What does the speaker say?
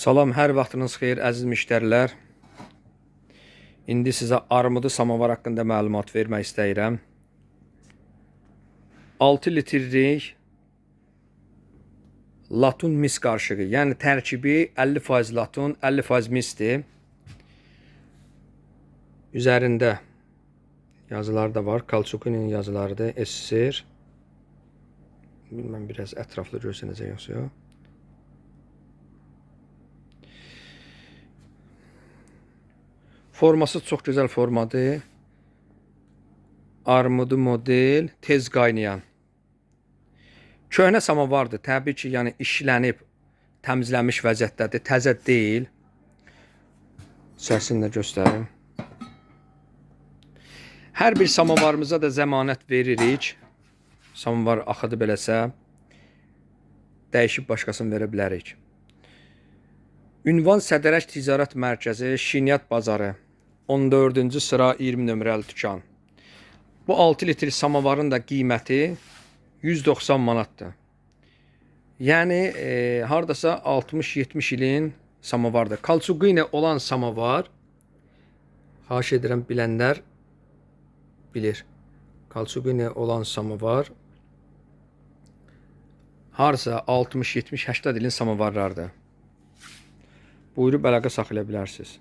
Salam, hər vaxtınız xeyir əziz müştərilər. İndi sizə armudu samavar haqqında məlumat vermək istəyirəm. 6 litrlik latun mis qarışığı, yəni tərkibi 50% latun, 50% misdir. Üzərində yazılar da var. Kalçukinin yazılarıdır. SSR. Bilməm biraz ətraflı görsənəcək yoxsa yox. Forması çox gözəl formadır. Armudu model, tez qaynayan. Köhnə samavardır. Təbii ki, yəni işlənib, təmizlənmiş vəziyyətdədir. Təzə deyil. Səsini də göstərim. Hər bir samavarımıza da zəmanət veririk. Samavar axıdı beləsə dəyişib başqasını verə bilərik. Ünvan Sədərək Ticarət Mərkəzi, Şinyat Bazarı. 14-cü sıra 20 nömrəli dükan. Bu 6 litr samavarın da qiyməti 190 manatdır. Yəni e, hardasa 60-70 ilin samavardır. Kalçuqina olan samavar xahiş edirəm bilənlər bilir. Kalçuqina olan samavar harsa 60, 70, 80 ilin samavarlardır. Buyurub əlaqə saxlaya bilərsiniz.